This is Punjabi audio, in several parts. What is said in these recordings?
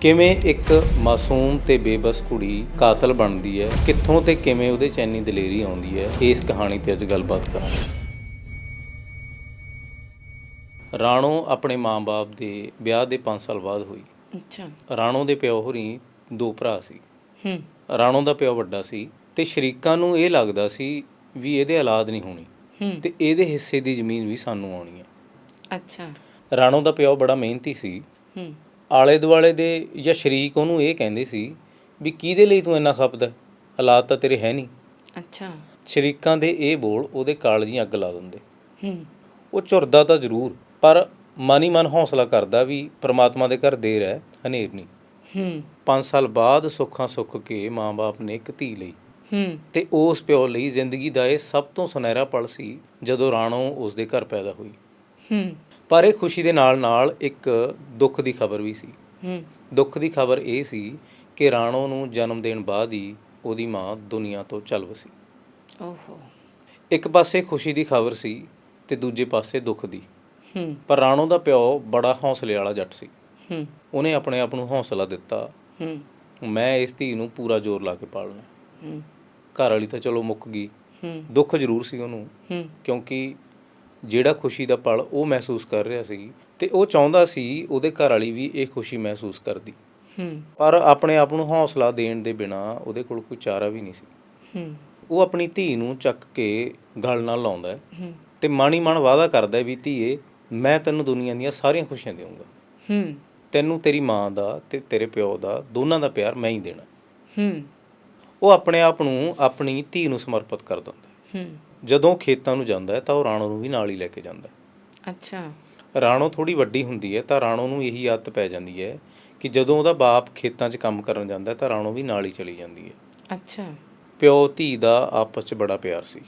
ਕਿਵੇਂ ਇੱਕ ਮਾਸੂਮ ਤੇ ਬੇਬਸ ਕੁੜੀ ਕਾਤਲ ਬਣਦੀ ਹੈ ਕਿੱਥੋਂ ਤੇ ਕਿਵੇਂ ਉਹਦੇ ਚੈਨੀ ਦਲੇਰੀ ਆਉਂਦੀ ਹੈ ਇਸ ਕਹਾਣੀ ਤੇ ਅੱਜ ਗੱਲਬਾਤ ਕਰਾਂਗੇ। ਰਾਣੋ ਆਪਣੇ ਮਾਂ-ਬਾਪ ਦੇ ਵਿਆਹ ਦੇ 5 ਸਾਲ ਬਾਅਦ ਹੋਈ। ਅੱਛਾ। ਰਾਣੋ ਦੇ ਪਿਓ ਹੋਰੀ ਦੋ ਭਰਾ ਸੀ। ਹੂੰ। ਰਾਣੋ ਦਾ ਪਿਓ ਵੱਡਾ ਸੀ ਤੇ ਸ਼ਰੀਕਾਂ ਨੂੰ ਇਹ ਲੱਗਦਾ ਸੀ ਵੀ ਇਹਦੇ ਔਲਾਦ ਨਹੀਂ ਹੋਣੀ ਹੂੰ। ਤੇ ਇਹਦੇ ਹਿੱਸੇ ਦੀ ਜ਼ਮੀਨ ਵੀ ਸਾਨੂੰ ਆਉਣੀ ਹੈ ਅੱਛਾ। ਰਾਣੋ ਦਾ ਪਿਓ ਬੜਾ ਮਿਹਨਤੀ ਸੀ। ਹੂੰ। ਆਲੇ ਦੁਆਲੇ ਦੇ ਜਾਂ ਸ਼ਰੀਕ ਉਹਨੂੰ ਇਹ ਕਹਿੰਦੇ ਸੀ ਵੀ ਕਿਹਦੇ ਲਈ ਤੂੰ ਇੰਨਾ ਖਪਦਾ? ਹਾਲਾਤ ਤਾਂ ਤੇਰੇ ਹੈ ਨਹੀਂ। ਅੱਛਾ। ਸ਼ਰੀਕਾਂ ਦੇ ਇਹ ਬੋਲ ਉਹਦੇ ਕਾਲਜੀਆਂ ਅੱਗ ਲਾ ਦਿੰਦੇ। ਹੂੰ। ਉਹ ਝੁਰਦਾ ਤਾਂ ਜ਼ਰੂਰ ਪਰ ਮਨ ਹੀ ਮਨ ਹੌਸਲਾ ਕਰਦਾ ਵੀ ਪ੍ਰਮਾਤਮਾ ਦੇ ਘਰ ਦੇਰ ਹੈ ਹਨੇਰ ਨਹੀਂ। ਹੂੰ। 5 ਸਾਲ ਬਾਅਦ ਸੁੱਖਾਂ ਸੁੱਖ ਕੇ ਮਾਂ-ਬਾਪ ਨੇ ਇੱਕ ਧੀ ਲਈ। ਹੂੰ। ਤੇ ਉਸ ਪਿਓ ਲਈ ਜ਼ਿੰਦਗੀ ਦਾ ਇਹ ਸਭ ਤੋਂ ਸੁਨਹਿਰਾ ਪਲ ਸੀ ਜਦੋਂ ਰਾਣੋ ਉਸ ਦੇ ਘਰ ਪੈਦਾ ਹੋਈ। ਹੂੰ। ਪਰ ਇਹ ਖੁਸ਼ੀ ਦੇ ਨਾਲ-ਨਾਲ ਇੱਕ ਦੁੱਖ ਦੀ ਖਬਰ ਵੀ ਸੀ। ਹੂੰ। ਦੁੱਖ ਦੀ ਖਬਰ ਇਹ ਸੀ ਕਿ ਰਾਣੋ ਨੂੰ ਜਨਮ ਦੇਣ ਬਾਅਦ ਹੀ ਉਹਦੀ ਮਾਂ ਦੁਨੀਆ ਤੋਂ ਚੱਲ ਵਸੀ। ਓਹੋ। ਇੱਕ ਪਾਸੇ ਖੁਸ਼ੀ ਦੀ ਖਬਰ ਸੀ ਤੇ ਦੂਜੇ ਪਾਸੇ ਦੁੱਖ ਦੀ। ਹੂੰ। ਪਰ ਰਾਣੋ ਦਾ ਪਿਓ ਬੜਾ ਹੌਸਲੇ ਵਾਲਾ ਜੱਟ ਸੀ। ਹੂੰ। ਉਹਨੇ ਆਪਣੇ ਆਪ ਨੂੰ ਹੌਸਲਾ ਦਿੱਤਾ। ਹੂੰ। ਮੈਂ ਇਸ ਧੀ ਨੂੰ ਪੂਰਾ ਜ਼ੋਰ ਲਾ ਕੇ ਪਾਲਣਾ। ਹੂੰ। ਘਰ ਵਾਲੀ ਤਾਂ ਚਲੋ ਮੁੱਕ ਗਈ। ਹੂੰ। ਦੁੱਖ ਜ਼ਰੂਰ ਸੀ ਉਹਨੂੰ। ਹੂੰ। ਕਿਉਂਕਿ ਜਿਹੜਾ ਖੁਸ਼ੀ ਦਾ ਪਲ ਉਹ ਮਹਿਸੂਸ ਕਰ ਰਿਹਾ ਸੀ ਤੇ ਉਹ ਚਾਹੁੰਦਾ ਸੀ ਉਹਦੇ ਘਰ ਵਾਲੀ ਵੀ ਇਹ ਖੁਸ਼ੀ ਮਹਿਸੂਸ ਕਰਦੀ। ਹੂੰ। ਪਰ ਆਪਣੇ ਆਪ ਨੂੰ ਹੌਸਲਾ ਦੇਣ ਦੇ ਬਿਨਾ ਉਹਦੇ ਕੋਲ ਕੋਈ ਚਾਰਾ ਵੀ ਨਹੀਂ ਸੀ। ਹੂੰ। ਉਹ ਆਪਣੀ ਧੀ ਨੂੰ ਚੱਕ ਕੇ ਗਲ ਨਾਲ ਲਾਉਂਦਾ ਹੈ ਹੂੰ। ਤੇ ਮਾਣੀ ਮਨ ਵਾਅਦਾ ਕਰਦਾ ਹੈ ਵੀ ਧੀਏ ਮੈਂ ਤੈਨੂੰ ਦੁਨੀਆ ਦੀਆਂ ਸਾਰੀਆਂ ਖੁਸ਼ੀਆਂ ਦੇਵਾਂਗਾ ਹੂੰ। ਤੈਨੂੰ ਤੇਰੀ ਮਾਂ ਦਾ ਤੇ ਤੇਰੇ ਪਿਓ ਦਾ ਦੋਨਾਂ ਦਾ ਪਿਆਰ ਮੈਂ ਹੀ ਦੇਣਾ। ਹੂੰ। ਉਹ ਆਪਣੇ ਆਪ ਨੂੰ ਆਪਣੀ ਧੀ ਨੂੰ ਸਮਰਪਿਤ ਕਰ ਦਿੰਦਾ ਹੈ। ਜਦੋਂ ਖੇਤਾਂ ਨੂੰ ਜਾਂਦਾ ਹੈ ਤਾਂ ਉਹ ਰਾਣੋ ਨੂੰ ਵੀ ਨਾਲ ਹੀ ਲੈ ਕੇ ਜਾਂਦਾ। ਅੱਛਾ। ਰਾਣੋ ਥੋੜੀ ਵੱਡੀ ਹੁੰਦੀ ਹੈ ਤਾਂ ਰਾਣੋ ਨੂੰ ਇਹੀ ਆਦਤ ਪੈ ਜਾਂਦੀ ਹੈ ਕਿ ਜਦੋਂ ਉਹਦਾ ਬਾਪ ਖੇਤਾਂ 'ਚ ਕੰਮ ਕਰਨ ਜਾਂਦਾ ਤਾਂ ਰਾਣੋ ਵੀ ਨਾਲ ਹੀ ਚਲੀ ਜਾਂਦੀ ਹੈ। ਅੱਛਾ। ਪਿਓ ਧੀ ਦਾ ਆਪਸ 'ਚ ਬੜਾ ਪਿਆਰ ਸੀ।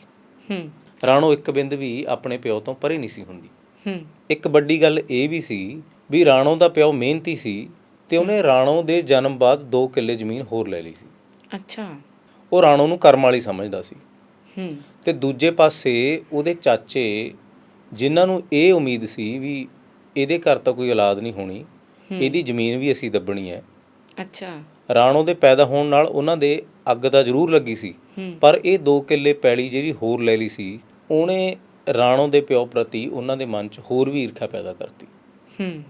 ਹੂੰ। ਰਾਣੋ ਇੱਕ ਬਿੰਦ ਵੀ ਆਪਣੇ ਪਿਓ ਤੋਂ ਪਰੇ ਨਹੀਂ ਸੀ ਹੁੰਦੀ। ਹੂੰ। ਇੱਕ ਵੱਡੀ ਗੱਲ ਇਹ ਵੀ ਸੀ ਵੀ ਰਾਣੋ ਦਾ ਪਿਓ ਮਿਹਨਤੀ ਸੀ ਤੇ ਉਹਨੇ ਰਾਣੋ ਦੇ ਜਨਮ ਬਾਅਦ 2 ਕਿੱਲੇ ਜ਼ਮੀਨ ਹੋਰ ਲੈ ਲਈ ਸੀ। ਅੱਛਾ। ਉਹ ਰਾਣੋ ਨੂੰ ਕਰਮ ਵਾਲੀ ਸਮਝਦਾ ਸੀ। ਹੂੰ। ਤੇ ਦੂਜੇ ਪਾਸੇ ਉਹਦੇ ਚਾਚੇ ਜਿਨ੍ਹਾਂ ਨੂੰ ਇਹ ਉਮੀਦ ਸੀ ਵੀ ਇਹਦੇ ਘਰ ਤਾਂ ਕੋਈ ਔਲਾਦ ਨਹੀਂ ਹੋਣੀ ਇਹਦੀ ਜ਼ਮੀਨ ਵੀ ਅਸੀਂ ਦੱਬਣੀ ਹੈ। ਅੱਛਾ। ਰਾਣੋ ਦੇ ਪੈਦਾ ਹੋਣ ਨਾਲ ਉਹਨਾਂ ਦੇ ਅੱਗ ਤਾਂ ਜ਼ਰੂਰ ਲੱਗੀ ਸੀ ਪਰ ਇਹ 2 ਕਿੱਲੇ ਪੈਲੀ ਜਿਹੜੀ ਹੋਰ ਲੈ ਲਈ ਸੀ ਉਹਨੇ ਰਾਣੋ ਦੇ ਪਿਓ ਪ੍ਰਤੀ ਉਹਨਾਂ ਦੇ ਮਨ 'ਚ ਹੋਰ ਵੀ ਈਰਖਾ ਪੈਦਾ ਕਰਤੀ। ਹੂੰ।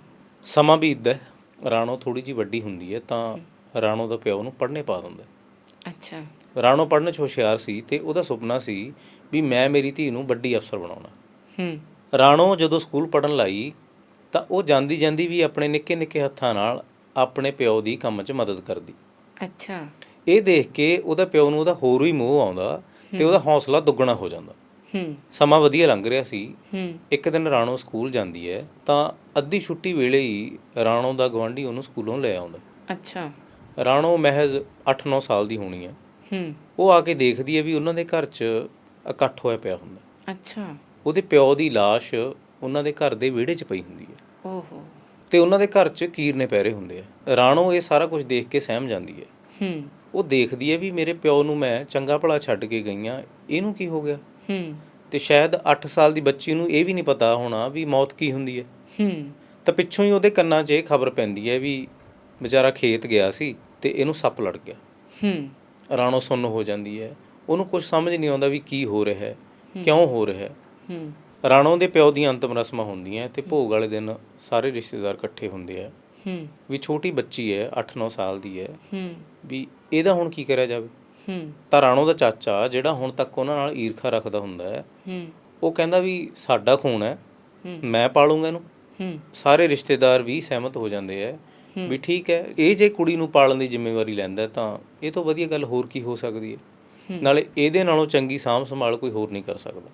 ਸਮਾਂ ਬੀਤਦਾ। ਰਾਣੋ ਥੋੜੀ ਜੀ ਵੱਡੀ ਹੁੰਦੀ ਹੈ ਤਾਂ ਰਾਣੋ ਦਾ ਪਿਓ ਉਹਨੂੰ ਪੜ੍ਹਨੇ ਪਾ ਦਿੰਦਾ ਹੈ। ਅੱਛਾ। ਰਾਣੋ ਪੜ੍ਹਨ 'ਚ ਹੁਸ਼ਿਆਰ ਸੀ ਤੇ ਉਹਦਾ ਸੁਪਨਾ ਸੀ ਵੀ ਮੈਂ ਮੇਰੀ ਧੀ ਨੂੰ ਵੱਡੀ ਅਫਸਰ ਬਣਾਉਣਾ। ਹੂੰ। ਰਾਣੋ ਜਦੋਂ ਸਕੂਲ ਪੜਨ ਲਾਈ ਤਾਂ ਉਹ ਜਾਂਦੀ ਜਾਂਦੀ ਵੀ ਆਪਣੇ ਨਿੱਕੇ ਨਿੱਕੇ ਹੱਥਾਂ ਨਾਲ ਆਪਣੇ ਪਿਓ ਦੀ ਕੰਮ 'ਚ ਮਦਦ ਕਰਦੀ। ਅੱਛਾ। ਇਹ ਦੇਖ ਕੇ ਉਹਦਾ ਪਿਓ ਨੂੰ ਉਹਦਾ ਹੋਰ ਵੀ ਮੋਹ ਆਉਂਦਾ ਤੇ ਉਹਦਾ ਹੌਸਲਾ ਦੁੱਗਣਾ ਹੋ ਜਾਂਦਾ। ਹੂੰ। ਸਮਾਂ ਵਧੀਆ ਲੰਘ ਰਿਹਾ ਸੀ। ਹੂੰ। ਇੱਕ ਦਿਨ ਰਾਣੋ ਸਕੂਲ ਜਾਂਦੀ ਹੈ ਤਾਂ ਅੱਧੀ ਛੁੱਟੀ ਵੇਲੇ ਹੀ ਰਾਣੋ ਦਾ ਗਵਾਂਢੀ ਉਹਨੂੰ ਸਕੂਲੋਂ ਲੈ ਆਉਂਦਾ। ਅੱਛਾ। ਰਾਣੋ ਮਹਿਜ਼ 8-9 ਸਾਲ ਦੀ ਹੋਣੀ ਹੈ ਹੂੰ। ਉਹ ਆ ਕੇ ਦੇਖਦੀ ਹੈ ਵੀ ਉਹਨਾਂ ਦੇ ਘਰ 'ਚ ਇਕੱਠ ਹੋਇਆ ਪਿਆ ਹੁੰਦਾ। ਅੱਛਾ। ਉਹਦੇ ਪਿਓ ਦੀ ਲਾਸ਼ ਉਹਨਾਂ ਦੇ ਘਰ ਦੇ ਵਿਹੜੇ 'ਚ ਪਈ ਹੁੰਦੀ ਹੈ ਓਹੋ। ਤੇ ਉਹਨਾਂ ਦੇ ਘਰ 'ਚ ਕੀਰਨੇ ਪਹਿਰੇ ਹੁੰਦੇ ਆ। ਰਾਣੋ ਇਹ ਸਾਰਾ ਕੁਝ ਦੇਖ ਕੇ ਸਹਿਮ ਜਾਂਦੀ ਹੈ ਹੂੰ। ਉਹ ਦੇਖਦੀ ਹੈ ਵੀ ਮੇਰੇ ਪਿਓ ਨੂੰ ਮੈਂ ਚੰਗਾ ਭਲਾ ਛੱਡ ਕੇ ਗਈਆਂ ਇਹਨੂੰ ਕੀ ਹੋ ਗਿਆ? ਹੂੰ। ਤੇ ਸ਼ਾਇਦ 8 ਸਾਲ ਦੀ ਬੱਚੀ ਨੂੰ ਇਹ ਵੀ ਨਹੀਂ ਪਤਾ ਹੋਣਾ ਵੀ ਮੌਤ ਕੀ ਹੁੰਦੀ ਹੈ ਹੂੰ। ਤਾਂ ਪਿੱਛੋਂ ਹੀ ਉਹਦੇ ਕੰਨਾਂ 'ਚ ਇਹ ਖਬਰ ਪੈਂਦੀ ਹੈ ਵੀ ਵਿਚਾਰਾ ਖੇਤ ਗਿਆ ਸੀ ਤੇ ਇਹਨੂੰ ਸੱਪ ਲੜ ਗਿਆ। ਹੂੰ। ਰਾਣੋ ਸੁੰਨ ਹੋ ਜਾਂਦੀ ਹੈ। ਉਹਨੂੰ ਕੁਝ ਸਮਝ ਨਹੀਂ ਆਉਂਦਾ ਵੀ ਕੀ ਹੋ ਰਿਹਾ ਹੈ ਕਿਉਂ ਹੋ ਰਿਹਾ ਹੈ। ਹੂੰ। ਰਾਣੋ ਦੇ ਪਿਓ ਦੀਆਂ ਅੰਤਮ ਰਸਮਾਂ ਹੁੰਦੀਆਂ ਤੇ ਭੋਗ ਵਾਲੇ ਦਿਨ ਸਾਰੇ ਰਿਸ਼ਤੇਦਾਰ ਇਕੱਠੇ ਹੁੰਦੇ ਆ ਹੂੰ। ਵੀ ਛੋਟੀ ਬੱਚੀ ਹੈ 8-9 ਸਾਲ ਦੀ ਹੈ। ਹੂੰ। ਵੀ ਇਹਦਾ ਹੁਣ ਕੀ ਕਰਿਆ ਜਾਵੇ? ਹੂੰ। ਤਾਂ ਰਾਣੋ ਦਾ ਚਾਚਾ ਜਿਹੜਾ ਹੁਣ ਤੱਕ ਉਹਨਾਂ ਨਾਲ ਈਰਖਾ ਰੱਖਦਾ ਹੁੰਦਾ ਹੈ ਹੂੰ। ਉਹ ਕਹਿੰਦਾ ਵੀ ਸਾਡਾ ਖੂਨ ਹੈ ਹੂੰ। ਮੈਂ ਪਾਲੂੰਗਾ ਇਹਨੂੰ। ਹੂੰ। ਸਾਰੇ ਰਿਸ਼ਤੇਦਾਰ ਵੀ ਸਹਿਮਤ ਹੋ ਜਾਂਦੇ ਆ ਵੀ ਠੀਕ ਹੈ ਇਹ ਜੇ ਕੁੜੀ ਨੂੰ ਪਾਲਣ ਦੀ ਜ਼ਿੰਮੇਵਾਰੀ ਲੈਂਦਾ ਤਾਂ ਇਹ ਤੋਂ ਵਧੀਆ ਗੱਲ ਹੋਰ ਕੀ ਹੋ ਸਕਦੀ ਹੈ? ਨਾਲੇ ਇਹਦੇ ਨਾਲੋਂ ਚੰਗੀ ਸਾਂਭ ਸੰਭਾਲ ਕੋਈ ਹੋਰ ਨਹੀਂ ਕਰ ਸਕਦਾ।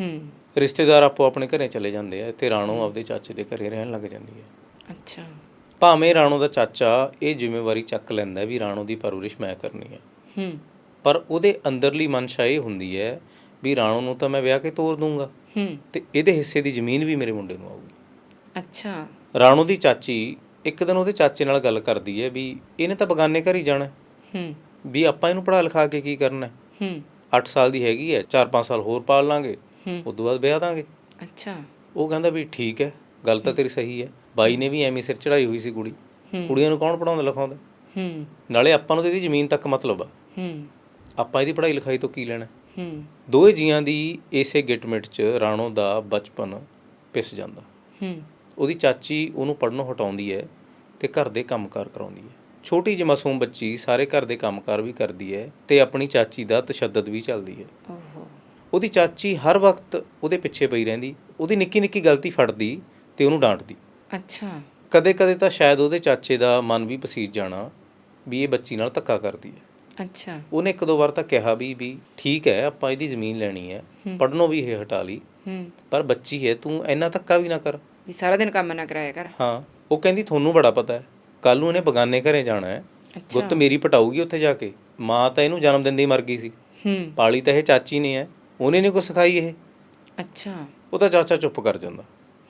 ਹੂੰ। ਰਿਸ਼ਤੇਦਾਰ ਆਪੋ ਆਪਣੇ ਘਰੇ ਚਲੇ ਜਾਂਦੇ ਆ ਤੇ ਰਾਣੋ ਆਪਦੇ ਚਾਚੇ ਦੇ ਘਰੇ ਰਹਿਣ ਲੱਗ ਜਾਂਦੀ ਹੈ। ਅੱਛਾ। ਭਾਵੇਂ ਰਾਣੋ ਦਾ ਚਾਚਾ ਇਹ ਜ਼ਿੰਮੇਵਾਰੀ ਚੱਕ ਲੈਂਦਾ ਵੀ ਰਾਣੋ ਦੀ ਪਰਵਰਿਸ਼ ਮੈਂ ਕਰਨੀ ਹੈ। ਹੂੰ। ਪਰ ਉਹਦੇ ਅੰਦਰਲੀ ਮਨਸ਼ਾ ਇਹ ਹੁੰਦੀ ਹੈ ਵੀ ਰਾਣੋ ਨੂੰ ਤਾਂ ਮੈਂ ਵਿਆਹ ਕੇ ਤੋਰ ਦੂੰਗਾ। ਹੂੰ। ਤੇ ਇਹਦੇ ਹਿੱਸੇ ਦੀ ਜ਼ਮੀਨ ਵੀ ਮੇਰੇ ਮੁੰਡੇ ਨੂੰ ਆਊਗੀ। ਅੱਛਾ। ਰਾਣੋ ਦੀ ਚਾਚੀ ਇੱਕ ਦਿਨ ਉਹਦੇ ਚਾਚੇ ਨਾਲ ਗੱਲ ਕਰਦੀ ਹੈ ਵੀ ਇਹਨੇ ਤਾਂ ਬਗਾਨੇ ਘਰ ਹੀ ਜਾਣਾ ਹੈ, ਵੀ ਆਪਾਂ ਇਹਨੂੰ ਪੜ੍ਹਾ ਲਿਖਾ ਕੇ ਕੀ ਕਰਨਾ ਹੈ? ਹੂੰ। 8 ਸਾਲ ਦੀ ਹੈਗੀ ਹੈ 4-5 ਸਾਲ ਹੋਰ ਪਾਲ ਲਾਂਗੇ। ਹੂੰ। ਉਸ ਤੋਂ ਬਾਅਦ ਵਿਆਹ ਦਾਂਗੇ। ਅੱਛਾ। ਉਹ ਕਹਿੰਦਾ ਵੀ ਠੀਕ ਹੈ ਗੱਲ ਤਾਂ ਤੇਰੀ ਸਹੀ ਹੈ। ਬਾਈ ਨੇ ਵੀ ਐਵੇਂ ਸਿਰ ਚੜਾਈ ਹੋਈ ਸੀ ਕੁੜੀ। ਹੂੰ। ਕੁੜੀਆਂ ਨੂੰ ਕੌਣ ਪੜਾਉਂਦਾ ਲਿਖਾਉਂਦਾ? ਹੂੰ। ਨਾਲੇ ਆਪਾਂ ਨੂੰ ਤਾਂ ਇਹਦੀ ਜ਼ਮੀਨ ਤੱਕ ਮਤਲਬ ਆ। ਹੂੰ। ਆਪਾਂ ਇਹਦੀ ਪੜ੍ਹਾਈ ਲਿਖਾਈ ਤੋਂ ਕੀ ਲੈਣਾ ਹੂੰ? ਦੋਏ ਜੀਆਂ ਦੀ ਇਸੇ ਗਿਟਮਿਟ 'ਚ ਰਾਣੋ ਦਾ ਬਚਪਨ ਪਿਸ ਜਾਂਦਾ। ਹੂੰ। ਉਹਦੀ ਚਾਚੀ ਉਹਨੂੰ ਪੜਨੋਂ ਹਟਾਉਂਦੀ ਹੈ। ਤੇ ਘਰ ਦੇ ਕੰਮਕਾਰ ਕਰਾਉਂਦੀ ਹੈ। ਛੋਟੀ ਜਿਹੀ ਮਾਸੂਮ ਬੱਚੀ ਸਾਰੇ ਘਰ ਦੇ ਕੰਮਕਾਰ ਵੀ ਕਰਦੀ ਹੈ ਤੇ ਆਪਣੀ ਚਾਚੀ ਦਾ ਤਸ਼ੱਦਦ ਵੀ ਚੱਲਦੀ ਹੈ। ਓਹੋ। ਉਹਦੀ ਚਾਚੀ ਹਰ ਵਕਤ ਉਹਦੇ ਪਿੱਛੇ ਪਈ ਰਹਿੰਦੀ ਉਹਦੀ ਨਿੱਕੀ ਨਿੱਕੀ ਗਲਤੀ ਫੜਦੀ ਤੇ ਉਹਨੂੰ ਡਾਂਟਦੀ। ਅੱਛਾ। ਕਦੇ-ਕਦੇ ਤਾਂ ਸ਼ਾਇਦ ਉਹਦੇ ਚਾਚੇ ਦਾ ਮਨ ਵੀ ਪਸੀਜ ਜਾਣਾ ਵੀ ਇਹ ਬੱਚੀ ਨਾਲ ਧੱਕਾ ਕਰਦੀ ਹੈ। ਅੱਛਾ। ਉਹਨੇ ਇੱਕ ਦੋ ਵਾਰ ਤਾਂ ਕਿਹਾ ਵੀ ਵੀ ਠੀਕ ਹੈ ਆਪਾਂ ਇਹਦੀ ਜ਼ਮੀਨ ਲੈਣੀ ਹੈ ਪੜਨੋਂ ਵੀ ਇਹ ਹਟਾ ਲਈ। ਹੂੰ। ਪਰ ਬੱਚੀ ਹੈ ਤੂੰ ਇੰਨਾ ਧੱਕਾ ਵੀ ਨਾ ਕਰ। ਵੀ ਸਾਰਾ ਦਿਨ ਕੰਮ ਨਾ ਕਰਾਇਆ ਕਰ। ਹਾਂ। ਉਹ ਕਹਿੰਦੀ ਤੁਹਾਨੂੰ ਬੜਾ ਪਤਾ ਹੈ ਕੱਲ ਨੂੰ ਇਹਨੇ ਬਗਾਨੇ ਘਰੇ ਜਾਣਾ ਹੈ। ਗੁੱਤ ਮੇਰੀ ਪਟਾਊਗੀ ਉੱਥੇ ਜਾ ਕੇ। ਮਾਂ ਤਾਂ ਇਹਨੂੰ ਜਨਮ ਦਿੰਦੇ ਹੀ ਮਰ ਗਈ ਸੀ। ਹੂੰ। ਪਾਲੀ ਤਾਂ ਇਹ ਚਾਚੀ ਨੇ ਹੈ। ਉਹਨੇ ਨਹੀਂ ਕੁਛ ਸਿਖਾਈ ਇਹ। ਅੱਛਾ। ਉਹ ਤਾਂ ਚਾਚਾ ਚੁੱਪ ਕਰ ਜਾਂਦਾ।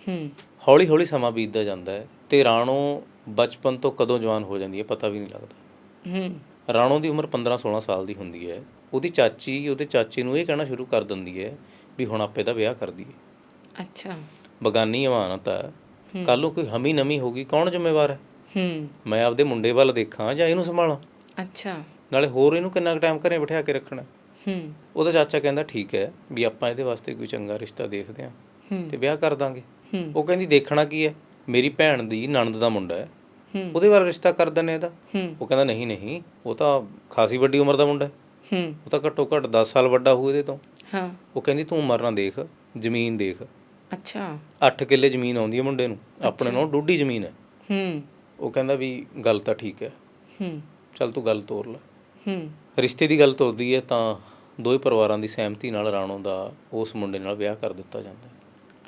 ਹੂੰ। ਹੌਲੀ ਹੌਲੀ ਸਮਾਂ ਬੀਤਦਾ ਜਾਂਦਾ ਹੈ ਤੇ ਰਾਣੋ ਬਚਪਨ ਤੋਂ ਕਦੋਂ ਜਵਾਨ ਹੋ ਜਾਂਦੀ ਹੈ ਪਤਾ ਵੀ ਨਹੀਂ ਲੱਗਦਾ। ਹੂੰ। ਰਾਣੋ ਦੀ ਉਮਰ 15-16 ਸਾਲ ਦੀ ਹੁੰਦੀ ਹੈ। ਉਹਦੀ ਚਾਚੀ ਉਹਦੇ ਚਾਚੇ ਨੂੰ ਇਹ ਕਹਿਣਾ ਸ਼ੁਰੂ ਕਰ ਦਿੰਦੀ ਹੈ ਵੀ ਹੁਣ ਆਪੇ ਦਾ ਵਿਆਹ ਕਰ ਦਈਏ। ਅੱਛਾ। ਬਗਾਨੀ ਅਮਾਨਤ ਹੈ ਕੱਲ ਨੂੰ ਕੋਈ ਹਮੀ ਨਮੀ ਹੋਗੀ ਕੌਣ ਜ਼ਿੰਮੇਵਾਰ ਹੈ? ਹੂੰ। ਮੈਂ ਆਪਦੇ ਮੁੰਡੇ ਵੱਲ ਦੇਖਾਂ ਜਾਂ ਇਹਨੂੰ ਸੰਭਾਲਾਂ। ਅੱਛਾ। ਨਾਲੇ ਹੋਰ ਇਹਨੂੰ ਕਿੰਨਾ ਕੁ ਟਾਈਮ ਘਰੇ ਬਿਠਾ ਕੇ ਰੱਖਣਾ। ਹੂੰ। ਉਹਦਾ ਚਾਚਾ ਕਹਿੰਦਾ ਠੀਕ ਹੈ ਵੀ ਆਪਾਂ ਇਹਦੇ ਵਾਸਤੇ ਕੋਈ ਚੰਗਾ ਰਿਸ਼ਤਾ ਦੇਖਦੇ ਹੂੰ ਤੇ ਵਿਆਹ ਕਰ ਦਾਂਗੇ। ਉਹ ਕਹਿੰਦੀ ਦੇਖਣਾ ਕੀ ਹੈ? ਮੇਰੀ ਭੈਣ ਦੀ ਨਣਦ ਦਾ ਮੁੰਡਾ ਹੈ। ਉਹਦੇ ਵੱਲ ਰਿਸ਼ਤਾ ਕਰ ਦਿੰਨੇ ਇਹਦਾ ਉਹ ਕਹਿੰਦਾ ਨਹੀਂ ਨਹੀਂ ਉਹ ਤਾਂ ਖਾਸੀ ਵੱਡੀ ਉਮਰ ਦਾ ਮੁੰਡਾ ਹੈ। ਹੂੰ। ਉਹ ਤਾਂ ਘੱਟੋ ਘੱਟ 10 ਸਾਲ ਵੱਡਾ ਹੋਊ ਇਹਦੇ ਤੋਂ। ਹਾਂ। ਉਹ ਕਹਿੰਦੀ ਤੂੰ ਉਮਰ ਨਾ ਦੇਖ ਜ਼ਮੀਨ ਦੇਖ ਅੱਛਾ। 8 ਕਿੱਲੇ ਜ਼ਮੀਨ ਆਉਂਦੀ ਹੈ ਮੁੰਡੇ ਨੂੰ। ਆਪਣੇ ਨਾਲ ਡੂਢੀ ਜ਼ਮੀਨ ਹੈ। ਹੂੰ। ਉਹ ਕਹਿੰਦਾ ਵੀ ਗੱਲ ਤਾਂ ਠੀਕ ਹੈ। ਹੂੰ। ਚੱਲ ਤੂੰ ਗੱਲ ਤੋਰ ਲੈ। ਹੂੰ। ਰਿਸ਼ਤੇ ਦੀ ਗੱਲ ਤੁਰਦੀ ਹੈ ਤਾਂ ਦੋਵੇਂ ਪਰਿਵਾਰਾਂ ਦੀ ਸਹਿਮਤੀ ਨਾਲ ਰਾਣੋ ਦਾ ਉਸ ਮੁੰਡੇ ਨਾਲ ਵਿਆਹ ਕਰ ਦਿੱਤਾ ਜਾਂਦਾ ਹੈ।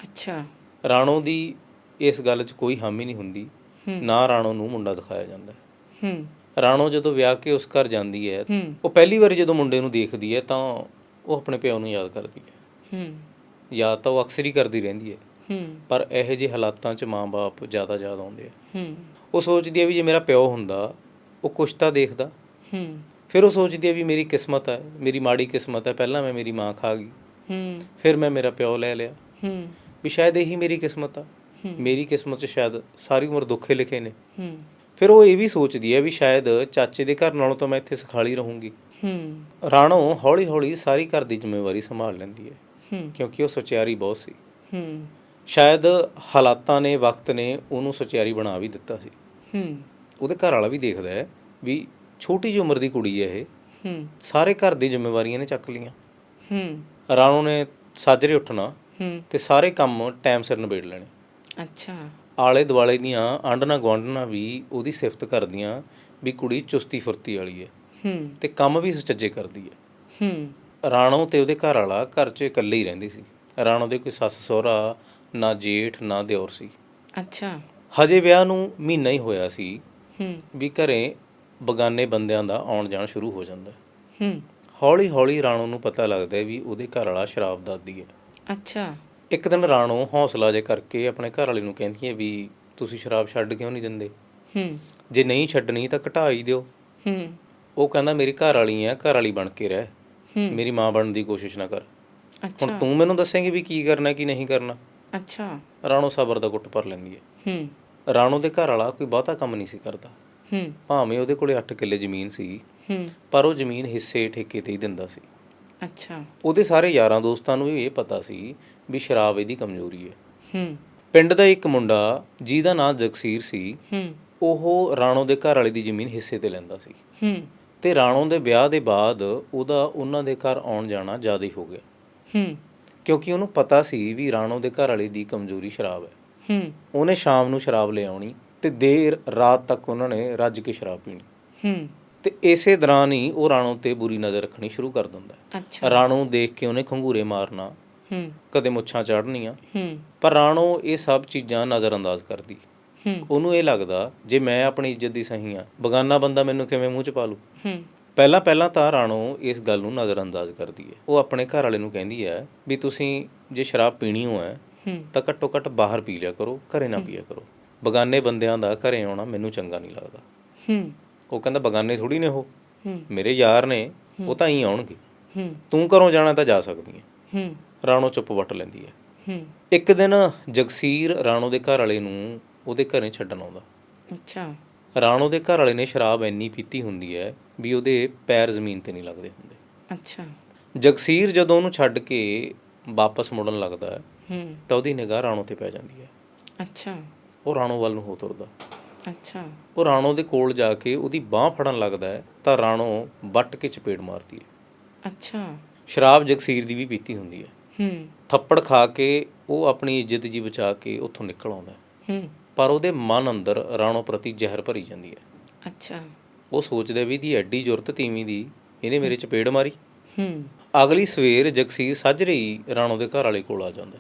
ਅੱਛਾ। ਰਾਣੋ ਦੀ ਇਸ ਗੱਲ 'ਚ ਕੋਈ ਹਾਮੀ ਨਹੀਂ ਹੁੰਦੀ। ਨਾ ਰਾਣੋ ਨੂੰ ਮੁੰਡਾ ਦਿਖਾਇਆ ਜਾਂਦਾ ਹੈ। ਹੂੰ। ਰਾਣੋ ਜਦੋਂ ਵਿਆਹ ਕੇ ਉਸ ਘਰ ਜਾਂਦੀ ਹੈ ਹੂੰ। ਉਹ ਪਹਿਲੀ ਵਾਰ ਜਦੋਂ ਮੁੰਡੇ ਨੂੰ ਦੇਖਦੀ ਹੈ ਤਾਂ ਉਹ ਆਪਣੇ ਪਿਓ ਨੂੰ ਯਾਦ ਕਰਦੀ ਹੈ। ਹੂੰ। ਯਾਦ ਤਾਂ ਉਹ ਅਕਸਰ ਹੀ ਕਰਦੀ ਰਹਿੰਦੀ ਹੈ। ਹੂੰ। ਪਰ ਇਹੋ ਜਿਹੇ ਹਾਲਾਤਾਂ 'ਚ ਮਾਂ-ਬਾਪ ਜ਼ਿਆਦਾ ਯਾਦ ਆਉਂਦੇ ਆ। ਹੂੰ। ਉਹ ਸੋਚਦੀ ਹੈ ਵੀ ਜੇ ਮੇਰਾ ਪਿਓ ਹੁੰਦਾ ਉਹ ਕੁਛ ਤਾਂ ਦੇਖਦਾ। ਹੂੰ। ਫਿਰ ਉਹ ਸੋਚਦੀ ਹੈ ਵੀ ਮੇਰੀ ਕਿਸਮਤ ਹੈ ਮੇਰੀ ਮਾੜੀ ਕਿਸਮਤ ਹੈ ਪਹਿਲਾਂ ਮੈਂ ਮੇਰੀ ਮਾਂ ਖਾ ਗਈ। ਹੂੰ। ਫਿਰ ਮੈਂ ਮੇਰਾ ਪਿਓ ਲੈ ਲਿਆ। ਹੂੰ। ਵੀ ਸ਼ਾਇਦ ਇਹੀ ਮੇਰੀ ਕਿਸਮਤ ਆ। ਮੇਰੀ ਕਿਸਮਤ 'ਚ ਸ਼ਾਇਦ ਸਾਰੀ ਉਮਰ ਦੁੱਖੇ ਲਿਖੇ ਨੇ। ਹੂੰ। ਫਿਰ ਉਹ ਇਹ ਵੀ ਸੋਚਦੀ ਹੈ ਵੀ ਸ਼ਾਇਦ ਚਾਚੇ ਦੇ ਘਰ ਨਾਲੋਂ ਤਾਂ ਮੈਂ ਇੱਥੇ ਸਖਾਲੀ ਰਹੂੰਗੀ। ਹੂੰ। ਰਾਣੋ ਹੌਲੀ-ਹੌਲੀ ਸਾਰੀ ਘਰ ਦੀ ਜ਼ਿੰਮੇਵਾਰੀ ਸੰਭਾਲ ਲੈਂਦੀ ਹੈ ਹੂੰ। ਕਿਉਂਕਿ ਉਹ ਸੁਚਿਆਰੀ ਬਹੁਤ ਸੀ। ਹੂੰ। ਸ਼ਾਇਦ ਹਾਲਾਤਾਂ ਨੇ ਵਕਤ ਨੇ ਉਹਨੂੰ ਸੁਚਿਆਰੀ ਬਣਾ ਵੀ ਦਿੱਤਾ ਸੀ। ਹੂੰ। ਉਹਦੇ ਘਰ ਵਾਲਾ ਵੀ ਦੇਖਦਾ ਹੈ ਵੀ ਛੋਟੀ ਜਿਹੀ ਉਮਰ ਦੀ ਕੁੜੀ ਹੈ ਇਹ। ਹੂੰ। ਸਾਰੇ ਘਰ ਦੀ ਜ਼ਿੰਮੇਵਾਰੀਆਂ ਨੇ ਚੱਕ ਲਈਆਂ। ਹੂੰ। ਰਾਣੋ ਨੇ ਸਾਜਰੇ ਉੱਠਣਾ ਹੂੰ। ਤੇ ਸਾਰੇ ਕੰਮ ਟਾਈਮ ਸਿਰ ਨਿਬੇੜ ਲੈਣੇ। ਅੱਛਾ। ਆਲੇ ਦੁਆਲੇ ਦੀਆਂ ਆਂਡਣਾ ਗੁਆਂਢਣਾ ਵੀ ਉਹਦੀ ਸਿਫਤ ਕਰਦੀਆਂ ਵੀ ਕੁੜੀ ਚੁਸਤੀ ਫੁਰਤੀ ਵਾਲੀ ਹੈ। ਹੂੰ। ਤੇ ਕੰਮ ਵੀ ਸੁਚੱਜੇ ਕਰਦੀ ਹੈ। ਹੂੰ। ਰਾਣੋ ਤੇ ਉਹਦੇ ਘਰ ਵਾਲਾ ਘਰ 'ਚ ਇਕੱਲੇ ਹੀ ਰਹਿੰਦੀ ਸੀ। ਰਾਣੋ ਦੇ ਕੋਈ ਸੱਸ ਸਹੁਰਾ ਨਾ ਜੇਠ ਨਾ ਦਿਓਰ ਸੀ। ਅੱਛਾ। ਹਜੇ ਵਿਆਹ ਨੂੰ ਮਹੀਨਾ ਹੀ ਹੋਇਆ ਸੀ ਹੂੰ। ਵੀ ਘਰੇ ਬਗਾਨੇ ਬੰਦਿਆਂ ਦਾ ਆਉਣ ਜਾਣ ਸ਼ੁਰੂ ਹੋ ਜਾਂਦਾ। ਹੈ। ਹੂੰ ਹੌਲੀ ਹੌਲੀ ਰਾਣੋ ਨੂੰ ਪਤਾ ਲੱਗਦਾ ਹੈ ਵੀ ਉਹਦੇ ਘਰ ਵਾਲਾ ਸ਼ਰਾਬ ਦਾ ਆਦੀ ਹੈ। ਅੱਛਾ। ਇੱਕ ਦਿਨ ਰਾਣੋ ਹੌਸਲਾ ਜੇ ਕਰਕੇ ਆਪਣੇ ਘਰ ਵਾਲੇ ਨੂੰ ਕਹਿੰਦੀ ਹੈ ਵੀ ਤੁਸੀਂ ਸ਼ਰਾਬ ਛੱਡ ਕਿਉਂ ਨਹੀਂ ਦਿੰਦੇ? ਹੂੰ। ਜੇ ਨਹੀਂ ਛੱਡਣੀ ਤਾਂ ਘਟਾ ਹੀ ਦਿਓ। ਹੂੰ। ਉਹ ਕਹਿੰਦਾ ਮੇਰੀ ਘਰ ਵਾਲੀ ਹੈ ਘਰ ਵਾਲੀ ਬਣ ਕੇ ਰਹਿ। ਮੇਰੀ ਮਾਂ ਬਣਨ ਦੀ ਕੋਸ਼ਿਸ਼ ਨਾ ਕਰ। ਹੁਣ ਤੂੰ ਮੈਨੂੰ ਦੱਸੇਂਗੀ ਵੀ ਕੀ ਕਰਨਾ ਕੀ ਨਹੀਂ ਕਰਨਾ। ਅੱਛਾ। ਰਾਣੋ ਸਬਰ ਦਾ ਗੁੱਟ ਭਰ ਲੈਂਦੀ ਹੈ। ਹੂੰ। ਰਾਣੋ ਦੇ ਘਰ ਵਾਲਾ ਕੋਈ ਬਹੁਤਾ ਕੰਮ ਨਹੀਂ ਸੀ ਕਰਦਾ। ਹੂੰ। ਭਾਵੇਂ ਉਹਦੇ ਕੋਲੇ 8 ਕਿੱਲੇ ਜ਼ਮੀਨ ਸੀ ਹੂੰ। ਪਰ ਉਹ ਜ਼ਮੀਨ ਹਿੱਸੇ ਠੇਕੇ ਤੇ ਹੀ ਦਿੰਦਾ ਸੀ। ਅੱਛਾ। ਉਹਦੇ ਸਾਰੇ ਯਾਰਾਂ ਦੋਸਤਾਂ ਨੂੰ ਵੀ ਇਹ ਪਤਾ ਸੀ ਵੀ ਸ਼ਰਾਬ ਇਹਦੀ ਕਮਜ਼ੋਰੀ ਹੈ। ਹੂੰ। ਪਿੰਡ ਦਾ ਇੱਕ ਮੁੰਡਾ ਜਿਹਦਾ ਨਾਂ ਜਗਸੀਰ ਸੀ ਹੂੰ। ਉਹ ਰਾਣੋ ਦੇ ਘਰ ਵਾਲੇ ਦੀ ਜ਼ਮੀਨ ਹਿੱਸੇ ਤੇ ਲੈਂਦਾ ਸੀ। ਹੂੰ। ਤੇ ਰਾਣੋ ਦੇ ਵਿਆਹ ਦੇ ਬਾਅਦ ਉਹਦਾ ਉਹਨਾਂ ਦੇ ਘਰ ਆਉਣ ਜਾਣਾ ਜ਼ਿਆਦਾ ਹੀ ਹੋ ਗਿਆ। ਹੂੰ। ਕਿਉਂਕਿ ਉਹਨੂੰ ਪਤਾ ਸੀ ਵੀ ਰਾਣੋ ਦੇ ਘਰ ਵਾਲੇ ਦੀ ਕਮਜ਼ੋਰੀ ਸ਼ਰਾਬ ਹੈ। ਹੂੰ। ਉਹਨੇ ਸ਼ਾਮ ਨੂੰ ਸ਼ਰਾਬ ਲੈ ਆਉਣੀ ਤੇ ਦੇਰ ਰਾਤ ਤੱਕ ਉਹਨਾਂ ਨੇ ਰੱਜ ਕੇ ਸ਼ਰਾਬ ਪੀਣੀ। ਹੂੰ। ਤੇ ਇਸੇ ਦੌਰਾਨ ਹੀ ਉਹ ਰਾਣੋ ਤੇ ਬੁਰੀ ਨਜ਼ਰ ਰੱਖਣੀ ਸ਼ੁਰੂ ਕਰ ਦਿੰਦਾ ਹੈ। ਅੱਛਾ। ਰਾਣੋ ਦੇਖ ਕੇ ਉਹਨੇ ਖੰਗੂਰੇ ਮਾਰਨਾ। ਹੂੰ। ਕਦੇ ਮੁੱਛਾਂ ਚਾੜਨੀਆਂ ਹੂੰ। ਪਰ ਰਾਣੋ ਇਹ ਸਭ ਚੀਜ਼ਾਂ ਨਜ਼ਰਅੰਦਾਜ਼ ਕਰਦੀ ਹੂੰ। ਉਹਨੂੰ ਇਹ ਲੱਗਦਾ ਜੇ ਮੈਂ ਆਪਣੀ ਇੱਜ਼ਤ ਦੀ ਸਹੀ ਆ ਬਗਾਨਾ ਬੰਦਾ ਮੈਨੂੰ ਕਿਵੇਂ ਮੂੰਹ ਚ ਪਾ ਲੂ? ਪਹਿਲਾਂ ਪਹਿਲਾਂ ਤਾਂ ਰਾਣੋ ਇਸ ਗੱਲ ਨੂੰ ਨਜ਼ਰਅੰਦਾਜ਼ ਕਰਦੀ ਹੈ। ਉਹ ਆਪਣੇ ਘਰ ਵਾਲੇ ਨੂੰ ਕਹਿੰਦੀ ਹੈ ਵੀ ਤੁਸੀਂ ਜੇ ਸ਼ਰਾਬ ਪੀਣੀ ਹੋ ਹੈ ਤਾਂ ਘੱਟੋ ਘੱਟ ਬਾਹਰ ਪੀ ਲਿਆ ਕਰੋ ਘਰੇ ਨਾ ਪੀਆ ਕਰੋ। ਬਗਾਨੇ ਬੰਦਿਆਂ ਦਾ ਘਰੇ ਆਉਣਾ ਮੈਨੂੰ ਚੰਗਾ ਨਹੀਂ ਲੱਗਦਾ। ਹੂੰ। ਉਹ ਕਹਿੰਦਾ ਬਗਾਨੇ ਥੋੜੀ ਨੇ ਉਹ। ਮੇਰੇ ਯਾਰ ਨੇ ਉਹ ਤਾਂ ਹੀ ਆਉਣਗੇ। ਹੂੰ। ਤੂੰ ਘਰੋਂ ਜਾਣਾ ਤਾਂ ਜਾ ਸਕਦੀ ਹੈ। ਹੂੰ। ਰਾਣੋ ਚੁੱਪ ਵੱਟ ਲੈਂਦੀ ਹੂੰ। ਇੱਕ ਦਿਨ ਜਗਸੀਰ ਰਾਣੋ ਦੇ ਘਰ ਵਾਲੇ ਨੂੰ ਉਹਦੇ ਘਰੇ ਛੱਡਣ ਆਉਂਦਾ। ਅੱਛਾ। ਰਾਣੋ ਦੇ ਘਰ ਵਾਲੇ ਨੇ ਸ਼ਰਾਬ ਇੰਨੀ ਪੀਤੀ ਹੁੰਦੀ ਹੈ ਵੀ ਉਹਦੇ ਪੈਰ ਜ਼ਮੀਨ ਤੇ ਨਹੀਂ ਲੱਗਦੇ ਹੁੰਦੇ। ਅੱਛਾ। ਜਗਸੀਰ ਜਦੋਂ ਉਹਨੂੰ ਛੱਡ ਕੇ ਵਾਪਸ ਮੁੜਨ ਲੱਗਦਾ ਹੈ ਹੂੰ। ਤਾਂ ਉਹਦੀ ਨਿਗਾਹ ਰਾਣੋ ਤੇ ਪੈ ਜਾਂਦੀ ਹੈ। ਅੱਛਾ। ਉਹ ਰਾਣੋ ਵੱਲ ਨੂੰ ਹੋ ਤੁਰਦਾ। ਅੱਛਾ। ਉਹ ਰਾਣੋ ਦੇ ਕੋਲ ਜਾ ਕੇ ਉਹਦੀ ਬਾਹ ਫੜਨ ਲੱਗਦਾ ਹੈ ਤਾਂ ਰਾਣੋ ਵੱਟ ਕੇ ਚਪੇੜ ਮਾਰਦੀ ਹੈ। ਅੱਛਾ। ਸ਼ਰਾਬ ਜਗਸੀਰ ਦੀ ਵੀ ਪੀਤੀ ਹੁੰਦੀ ਹੈ। ਹੂੰ। ਥੱਪੜ ਖਾ ਕੇ ਉਹ ਆਪਣੀ ਇੱਜ਼ਤ ਜੀ ਬਚਾ ਕੇ ਉੱਥੋਂ ਨਿਕਲ ਆਉਂਦਾ ਹੈ। ਪਰ ਉਹਦੇ ਮਨ ਅੰਦਰ ਰਾਣੋ ਪ੍ਰਤੀ ਜ਼ਹਿਰ ਭਰੀ ਜਾਂਦੀ ਹੈ। ਅੱਛਾ। ਉਹ ਸੋਚਦਾ ਵੀ ਦੀ ਐਡੀ ਜ਼ੁਰਤ ਤੀਵੀਂ ਦੀ ਇਹਨੇ ਮੇਰੇ ਚਪੇੜ ਮਾਰੀ। ਹੂੰ। ਅਗਲੀ ਸਵੇਰ ਜਗਸੀਰ ਸਾਜਰੇ ਹੀ ਰਾਣੋ ਦੇ ਘਰ ਵਾਲੇ ਕੋਲ ਆ ਜਾਂਦਾ।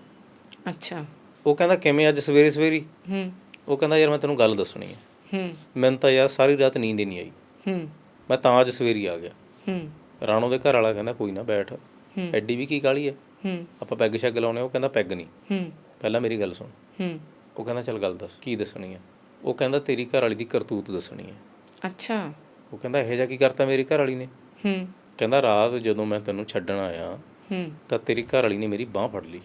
ਅੱਛਾ। ਉਹ ਕਹਿੰਦਾ ਕਿਵੇਂ ਅੱਜ ਸਵੇਰੇ ਸਵੇਰੀ? ਹੂੰ। ਉਹ ਕਹਿੰਦਾ ਯਾਰ ਮੈਂ ਤੈਨੂੰ ਗੱਲ ਦੱਸਣੀ ਹੈ। ਹੂੰ। ਮੈਨੂੰ ਤਾਂ ਯਾਰ ਸਾਰੀ ਰਾਤ ਨੀਂਦ ਹੀ ਨਹੀਂ ਆਈ। ਹੂੰ। ਮੈਂ ਤਾਂ ਅੱਜ ਸਵੇਰੀ ਆ ਗਿਆ। ਹੂੰ। ਰਾਣੋ ਦੇ ਘਰ ਵਾਲਾ ਕਹਿੰਦਾ ਕੋਈ ਨਾ ਬੈਠ। ਐਡੀ ਵੀ ਕੀ ਕਾਲੀ ਹੈ? ਹੂੰ। ਆਪਾਂ ਪੈਗ ਸ਼ੈਗ ਲਾਉਣੇ ਉਹ ਕਹਿੰਦਾ ਪੈਗ ਨਹੀਂ। ਹੂੰ। ਪਹਿਲਾਂ ਮੇਰੀ ਗੱਲ ਸੁਣ। ਹੂੰ। ਉਹ ਕਹਿੰਦਾ ਚੱਲ ਗੱਲ ਦੱਸ ਕੀ ਦੱਸਣੀ ਹੈ ਉਹ ਕਹਿੰਦਾ ਤੇਰੀ ਘਰ ਵਾਲੀ ਦੀ ਕਰਤੂਤ ਦੱਸਣੀ ਹੈ ਅੱਛਾ। ਉਹ ਕਹਿੰਦਾ ਇਹੋ ਜਿਹਾ ਕੀ ਕਰਤਾ ਮੇਰੀ ਘਰ ਵਾਲੀ ਨੇ? ਹੂੰ। ਕਹਿੰਦਾ ਰਾਤ ਜਦੋਂ ਮੈਂ ਤੈਨੂੰ ਛੱਡਣ ਆਇਆ ਹੂੰ। ਤਾਂ ਤੇਰੀ ਘਰ ਵਾਲੀ ਨੇ ਮੇਰੀ ਬਾਹ ਫੜ ਲਈ।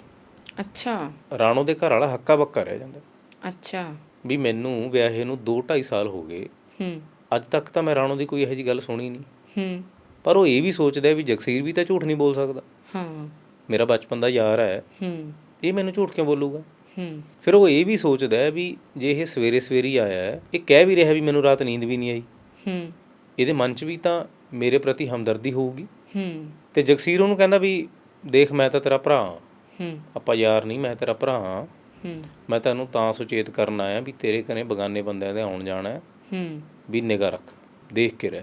ਅੱਛਾ। ਰਾਣੋ ਦੇ ਘਰ ਵਾਲਾ ਹੱਕਾ ਬੱਕਾ ਰਹਿ ਜਾਂਦਾ। ਅੱਛਾ। ਵੀ ਮੈਨੂੰ ਵਿਆਹੇ ਨੂੰ 2 2.5 ਸਾਲ ਹੋ ਗਏ ਹੂੰ। ਅੱਜ ਤੱਕ ਤਾਂ ਮੈਂ ਰਾਣੋ ਦੀ ਕੋਈ ਇਹੋ ਜਿਹੀ ਗੱਲ ਸੁਣੀ ਨਹੀਂ। ਹੂੰ। ਪਰ ਉਹ ਇਹ ਵੀ ਸੋਚਦਾ ਵੀ ਜਗਸੀਰ ਵੀ ਤਾਂ ਝੂਠ ਨਹੀਂ ਬੋਲ ਸਕਦਾ। ਹਾਂ। ਮੇਰਾ ਬਚਪਨ ਦਾ ਯਾਰ ਹੈ। ਹੂੰ। ਇਹ ਮੈਨੂੰ ਝੂਠ ਕਿਉਂ ਬੋਲੂਗਾ? ਹੂੰ। ਫਿਰ ਉਹ ਇਹ ਵੀ ਸੋਚਦਾ ਹੈ ਵੀ ਜੇ ਇਹ ਸਵੇਰੇ ਸਵੇਰੇ ਆਇਆ ਹੈ ਇਹ ਕਹਿ ਵੀ ਰਿਹਾ ਵੀ ਮੈਨੂੰ ਰਾਤ ਨੀਂਦ ਵੀ ਨਹੀਂ ਆਈ। ਹੂੰ। ਇਹਦੇ ਮਨ 'ਚ ਵੀ ਤਾਂ ਮੇਰੇ ਪ੍ਰਤੀ ਹਮਦਰਦੀ ਹੋਊਗੀ। ਹੂੰ। ਤੇ ਜਗਸੀਰ ਉਹਨੂੰ ਕਹਿੰਦਾ ਵੀ ਦੇਖ ਮੈਂ ਤਾਂ ਤੇਰਾ ਭਰਾ ਹਾਂ। ਹੂੰ। ਆਪਾਂ ਯਾਰ ਨਹੀਂ ਮੈਂ ਤੇਰਾ ਭਰਾ ਹਾਂ। ਹੂੰ। ਮੈਂ ਤੈਨੂੰ ਤਾਂ ਸੁਚੇਤ ਕਰਨ ਆਇਆ ਵੀ ਤੇਰੇ ਘਰੇ ਬਗਾਨੇ ਬੰਦਿਆਂ ਦੇ ਆਉਣ ਜਾਣਾ ਹੈ। ਹੂੰ। ਵੀ ਨਿਗਾ ਰੱਖ ਦੇਖ ਕੇ ਰਹਿ।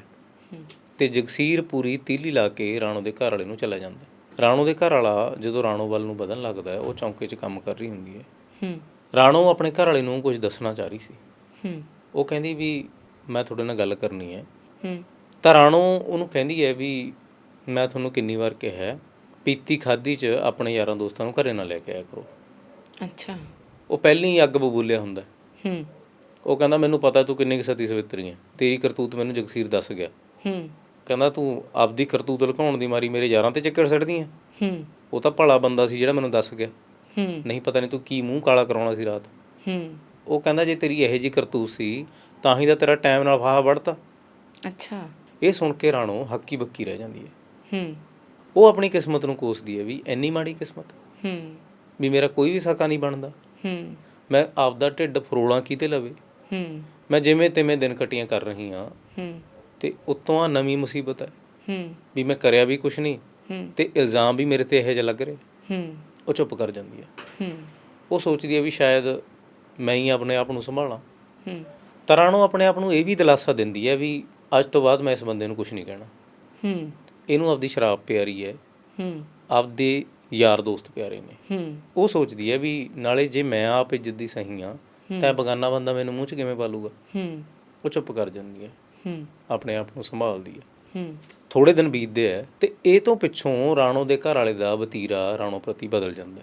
ਹੂੰ। ਤੇ ਜਗਸੀਰ ਪੂਰੀ ਤੀਲੀ ਲਾ ਕੇ ਰਾਣੋ ਦੇ ਘਰ ਵਾਲੇ ਨੂੰ ਚਲਾ ਜਾਂਦਾ ਰਾਣੋ ਦੇ ਘਰ ਵਾਲਾ ਜਦੋਂ ਰਾਣੋ ਵੱਲ ਨੂੰ ਵਧਣ ਲੱਗਦਾ ਹੈ ਉਹ ਚੌਂਕੇ 'ਚ ਕੰਮ ਕਰ ਰਹੀ ਹੁੰਦੀ ਹੈ। ਹੂੰ। ਰਾਣੋ ਆਪਣੇ ਘਰ ਵਾਲੇ ਨੂੰ ਕੁਝ ਦੱਸਣਾ ਚਾਹ ਰਹੀ ਸੀ। ਹੂੰ। ਉਹ ਕਹਿੰਦੀ ਵੀ ਮੈਂ ਤੁਹਾਡੇ ਨਾਲ ਗੱਲ ਕਰਨੀ ਹੈ। ਹੂੰ। ਤਾਂ ਰਾਣੋ ਉਹਨੂੰ ਕਹਿੰਦੀ ਹੈ ਵੀ ਮੈਂ ਤੁਹਾਨੂੰ ਕਿੰਨੀ ਵਾਰ ਕਿਹਾ ਹੈ, ਪੀਤੀ ਖਾਦੀ 'ਚ ਆਪਣੇ ਯਾਰਾਂ ਦੋਸਤਾਂ ਨੂੰ ਘਰੇ ਨਾ ਲੈ ਕੇ ਆਇਆ ਕਰੋ। ਅੱਛਾ। ਉਹ ਪਹਿਲਾਂ ਹੀ ਅੱਗ ਬਬੂਲਿਆ ਹੁੰਦਾ। ਹੂੰ। ਉਹ ਕਹਿੰਦਾ ਮੈਨੂੰ ਪਤਾ ਤੂੰ ਕਿੰਨੀ ਕੁ ਸਤੀ ਸਵਿਤਰੀ ਹੈ ਤੇਰੀ ਕਰਤੂਤ ਮੈਨੂੰ ਜਗਸੀਰ ਦੱਸ ਗਿਆ। ਹੂੰ। ਕਹਿੰਦਾ ਤੂੰ ਆਪਦੀ ਕਰਤੂਤ ਲੁਕਾਉਣ ਦੀ ਮਾਰੀ ਮੇਰੇ ਯਾਰਾਂ ਤੇ ਚੱਕਰ ਸੱਟਦੀ ਹੈ। ਹੂੰ। ਉਹ ਤਾਂ ਭਲਾ ਬੰਦਾ ਸੀ ਜਿਹੜਾ ਮੈਨੂੰ ਦੱਸ ਗਿਆ। ਨਹੀਂ ਪਤਾ ਨਹੀਂ ਤੂੰ ਕੀ ਮੂੰਹ ਕਾਲਾ ਕਰਾਉਣਾ ਸੀ ਰਾਤ। ਹੂੰ। ਉਹ ਕਹਿੰਦਾ ਜੇ ਤੇਰੀ ਇਹੋ ਜੀ ਕਰਤੂਤ ਸੀ ਤਾਂ ਹੀ ਤਾਂ ਤੇਰਾ ਟਾਈਮ ਨਾਲ ਫਾਹਾ ਵੜਤਾ ਅੱਛਾ। ਇਹ ਸੁਣ ਕੇ ਰਾਣੋ ਹੱਕੀ ਬੱਕੀ ਰਹਿ ਜਾਂਦੀ ਹੈ। ਹੂੰ। ਉਹ ਆਪਣੀ ਕਿਸਮਤ ਨੂੰ ਕੋਸਦੀ ਹੈ ਵੀ ਇੰਨੀ ਮਾੜੀ ਕਿਸਮਤ। ਹੂੰ। ਵੀ ਮੇਰਾ ਕੋਈ ਵੀ ਸਕਾ ਨਹੀਂ ਬਣਦਾ। ਹੂੰ। ਮੈਂ ਆਪਦਾ ਢਿੱਡ ਫਰੋਲਾਂ ਕੀਤੇ ਲਵੇ। ਹੂੰ। ਮੈਂ ਜਿਵੇਂ ਤਿਵੇਂ ਦਿਨ ਕਟੀਆਂ ਕਰ ਰਹੀ ਹਾਂ। ਹੂੰ। ਤੇ ਉਤੋਂ ਆ ਨਵੀਂ ਮੁਸੀਬਤ ਹੈ। ਹੂੰ। ਵੀ ਮੈਂ ਕਰਿਆ ਵੀ ਕੁਛ ਨਹੀਂ। ਹੂੰ। ਤੇ ਇਲਜ਼ਾਮ ਵੀ ਮੇਰੇ ਤੇ ਇਹੋ ਜਿਹਾ ਲੱਗ ਰਿਹਾ। ਹੂੰ। ਉਹ ਚੁੱਪ ਕਰ ਜਾਂਦੀ ਹੈ ਹੂੰ। ਉਹ ਸੋਚਦੀ ਹੈ ਵੀ ਸ਼ਾਇਦ ਮੈਂ ਹੀ ਆਪਣੇ ਆਪ ਨੂੰ ਸੰਭਾਲਾਂ। ਹੂੰ। ਤਾਂ ਰਾਣੋ ਆਪਣੇ ਆਪ ਨੂੰ ਇਹ ਵੀ ਦਿਲਾਸਾ ਦਿੰਦੀ ਹੈ ਵੀ ਅੱਜ ਤੋਂ ਬਾਅਦ ਮੈਂ ਇਸ ਬੰਦੇ ਨੂੰ ਕੁਝ ਨਹੀਂ ਕਹਿਣਾ। ਹੂੰ। ਇਹਨੂੰ ਆਪਦੀ ਸ਼ਰਾਬ ਪਿਆਰੀ ਹੈ ਹੂੰ। ਆਪਦੇ ਯਾਰ ਦੋਸਤ ਪਿਆਰੇ ਨੇ। ਹੂੰ। ਉਹ ਸੋਚਦੀ ਹੈ ਵੀ ਨਾਲੇ ਜੇ ਮੈਂ ਆਪ ਇੱਜ਼ਤ ਦੀ ਸਹੀ ਹਾਂ। ਤਾਂ ਬਗਾਨਾ ਬੰਦਾ ਮੈਨੂੰ ਮੂੰਹ 'ਚ ਕਿਵੇਂ ਪਾਲੂਗਾ? ਹੂੰ। ਉਹ ਚੁੱਪ ਕਰ ਜਾਂਦੀ ਹੈ ਹੂੰ। ਆਪਣੇ ਆਪ ਨੂੰ ਸੰਭਾਲਦੀ ਹੈ ਹੂੰ। ਥੋੜੇ ਦਿਨ ਬੀਤਦੇ ਐ ਤੇ ਇਹ ਤੋਂ ਪਿੱਛੋਂ ਰਾਣੋ ਦੇ ਘਰ ਵਾਲੇ ਦਾ ਵਤੀਰਾ ਰਾਣੋ ਪ੍ਰਤੀ ਬਦਲ ਜਾਂਦਾ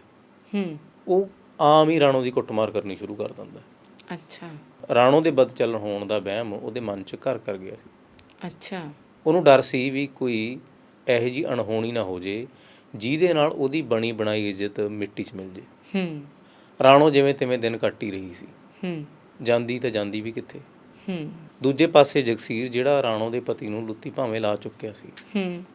ਹੈ। ਉਹ ਆਮ ਹੀ ਰਾਣੋ ਦੀ ਕੁੱਟਮਾਰ ਕਰਨੀ ਸ਼ੁਰੂ ਕਰ ਦਿੰਦਾ। ਅੱਛਾ। ਰਾਣੋ ਦੇ ਬਦ ਚੱਲਣ ਹੋਣ ਦਾ ਵਹਿਮ ਉਹਦੇ ਮਨ 'ਚ ਘਰ ਕਰ ਗਿਆ ਸੀ। ਅੱਛਾ। ਉਹਨੂੰ ਡਰ ਸੀ ਵੀ ਕੋਈ ਇਹੋ ਜੀ ਅਣਹੋਣੀ ਨਾ ਹੋ ਜੇ ਜਿਹਦੇ ਨਾਲ ਉਹਦੀ ਬਣੀ ਬਣਾਈ ਇੱਜ਼ਤ ਮਿੱਟੀ 'ਚ ਮਿਲ ਜੇ। ਹੂੰ। ਰਾਣੋ ਜਿਵੇਂ ਤਿਵੇਂ ਦਿਨ ਕੱਟ ਹੀ ਰਹੀ ਸੀ। ਹੂੰ। ਜਾਂਦੀ ਤਾਂ ਜਾਂਦੀ ਵੀ ਕਿੱਥੇ? ਹੂੰ। ਦੂਜੇ ਪਾਸੇ ਜਗਸੀਰ ਜਿਹੜਾ ਰਾਣੋ ਦੇ ਪਤੀ ਨੂੰ ਲੁੱਤੀ ਭਾਵੇਂ ਲਾ ਚੁੱਕਿਆ ਸੀ।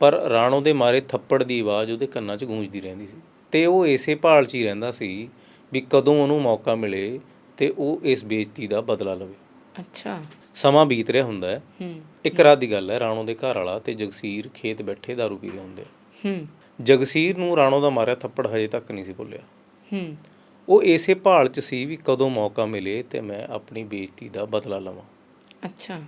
ਪਰ ਰਾਣੋ ਦੇ ਮਾਰੇ ਥੱਪੜ ਦੀ ਆਵਾਜ਼ ਉਹਦੇ ਕੰਨਾਂ 'ਚ ਗੂੰਜਦੀ ਰਹਿੰਦੀ ਸੀ। ਤੇ ਉਹ ਇਸੇ ਭਾਲ 'ਚ ਹੀ ਰਹਿੰਦਾ ਸੀ ਵੀ ਕਦੋਂ ਉਹਨੂੰ ਮੌਕਾ ਮਿਲੇ ਤੇ ਉਹ ਇਸ ਬੇਇੱਜ਼ਤੀ ਦਾ ਬਦਲਾ ਲਵੇ। ਅੱਛਾ। ਸਮਾਂ ਬੀਤ ਰਿਹਾ ਹੁੰਦਾ ਹੈ। ਹੂੰ। ਇੱਕ ਰਾਤ ਦੀ ਗੱਲ ਹੈ ਰਾਣੋ ਦੇ ਘਰ ਵਾਲਾ ਤੇ ਜਗਸੀਰ ਖੇਤ ਬੈਠੇ ਦਾਰੂ ਪੀ ਰਹੇ ਹੁੰਦੇ। ਹੂੰ। ਜਗਸੀਰ ਨੂੰ ਰਾਣੋ ਦਾ ਮਾਰਿਆ ਥੱਪੜ ਹਜੇ ਤੱਕ ਨਹੀਂ ਸੀ ਭੁੱਲਿਆ। ਹੂੰ। ਉਹ ਇਸੇ ਭਾਲ 'ਚ ਸੀ ਵੀ ਕਦੋਂ ਮੌਕਾ ਮਿਲੇ ਤੇ ਮੈਂ ਆਪਣੀ ਬੇਇੱਜ਼ਤੀ ਦਾ ਬਦਲਾ ਲਵਾਂ। ਅੱਛਾ।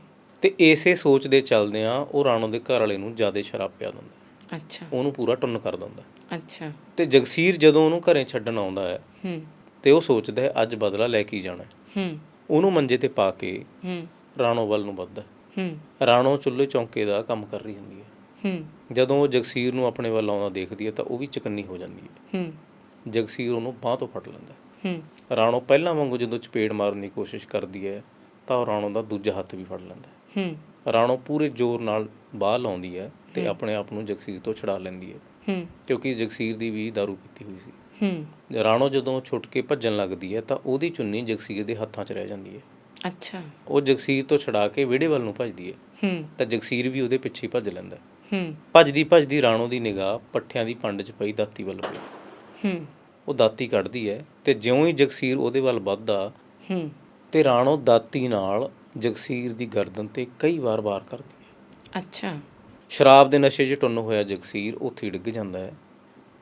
ਤੇ ਇਸੇ ਸੋਚ ਦੇ ਚੱਲਦਿਆਂ ਉਹ ਰਾਣੋ ਦੇ ਘਰ ਵਾਲੇ ਨੂੰ ਜ਼ਿਆਦਾ ਸ਼ਰਾਬ ਪਿਆ ਦਿੰਦਾ। ਅੱਛਾ। ਉਹਨੂੰ ਪੂਰਾ ਟੁੰਨ ਕਰ ਦਿੰਦਾ। ਅੱਛਾ। ਤੇ ਜਗਸੀਰ ਜਦੋਂ ਉਹਨੂੰ ਘਰੇ ਛੱਡਣ ਆਉਂਦਾ ਹੈ ਹੂੰ। ਤੇ ਉਹ ਸੋਚਦਾ ਹੈ ਅੱਜ ਬਦਲਾ ਲੈ ਕੇ ਹੀ ਜਾਣਾ ਹੈ। ਹੂੰ। ਉਹਨੂੰ ਮੰਜੇ ਤੇ ਪਾ ਕੇ ਹੂੰ। ਰਾਣੋ ਵੱਲ ਨੂੰ ਵੱਧਦਾ ਹੈ। ਹੂੰ। ਰਾਣੋ ਚੁੱਲ੍ਹੇ ਚੌਂਕੇ ਦਾ ਕੰਮ ਕਰ ਰਹੀ ਹੁੰਦੀ ਹੈ। ਹੂੰ। ਜਦੋਂ ਉਹ ਜਗਸੀਰ ਨੂੰ ਆਪਣੇ ਵੱਲ ਆਉਂਦਾ ਦੇਖਦੀ ਹੈ ਤਾਂ ਉਹ ਵੀ ਚਕੰਨੀ ਹੋ ਜਾਂਦੀ ਹੈ। ਹੂੰ। ਜਗਸੀਰ ਉਹਨੂੰ ਬਾਹ ਤੋਂ ਫੜ ਲੈਂਦਾ ਹੈ। ਹੂੰ। ਰਾਣੋ ਪਹਿਲਾਂ ਵਾਂਗੂ ਜਦੋਂ ਚਪੇੜ ਮਾਰਨ ਦੀ ਕੋਸ਼ਿਸ਼ ਕਰਦੀ ਹੈ ਤਾਂ ਉਹ ਰਾਣੋ ਦਾ ਦੂਜਾ ਹੱਥ ਵੀ ਫੜ ਲੈਂਦਾ ਹੈ। ਹੂੰ। ਰਾਣੋ ਪੂਰੇ ਜ਼ੋਰ ਨਾਲ ਬਾਹ ਲਾਉਂਦੀ ਹੈ ਤੇ ਆਪਣੇ ਆਪ ਨੂੰ ਜਗਸੀਰ ਤੋਂ ਛੁਡਾ ਲੈਂਦੀ ਹੈ। ਹੂੰ। ਕਿਉਂਕਿ ਜਗਸੀਰ ਦੀ ਵੀ ਦਾਰੂ ਪੀਤੀ ਹੋਈ ਸੀ। ਹੂੰ। ਰਾਣੋ ਜਦੋਂ ਛੁੱਟ ਕੇ ਭੱਜਣ ਲੱਗਦੀ ਹੈ ਤਾਂ ਉਹਦੀ ਚੁੰਨੀ ਜਗਸੀਰ ਦੇ ਹੱਥਾਂ 'ਚ ਰਹਿ ਜਾਂਦੀ ਹੈ। ਅੱਛਾ। ਉਹ ਜਗਸੀਰ ਤੋਂ ਛਡਾ ਕੇ ਵਿਹੜੇ ਵੱਲ ਨੂੰ ਭੱਜਦੀ ਹੈ। ਹੂੰ। ਤਾਂ ਜਗਸੀਰ ਵੀ ਉਹਦੇ ਪਿੱਛੇ ਭੱਜ ਲੈਂਦਾ ਹੈ। ਹੂੰ। ਭੱਜਦੀ ਭੱਜਦੀ ਰਾਣੋ ਦੀ ਨਿਗਾਹ ਪੱਠਿਆਂ ਦੀ ਪੰਡ 'ਚ ਪਈ ਦਾਤੀ ਵੱਲ ਪਈ। ਹੂੰ। ਉਹ ਦਾਤੀ ਕੱਢਦੀ ਹੈ ਤੇ ਜਿਉਂ ਹੀ ਜਗਸੀਰ ਉਹਦੇ ਵੱਲ ਵੱਧਦਾ ਹੂੰ। ਤੇ ਰਾਣੋ ਦਾਤੀ ਨਾਲ ਜਗਸੀਰ ਦੀ ਗਰਦਨ ਤੇ ਕਈ ਵਾਰ ਵਾਰ ਕਰਦੀ ਹੈ। ਅੱਛਾ। ਸ਼ਰਾਬ ਦੇ ਨਸ਼ੇ 'ਚ ਟੁੰਨ ਹੋਇਆ ਜਗਸੀਰ ਉੱਥੇ ਡਿੱਗ ਜਾਂਦਾ ਹੈ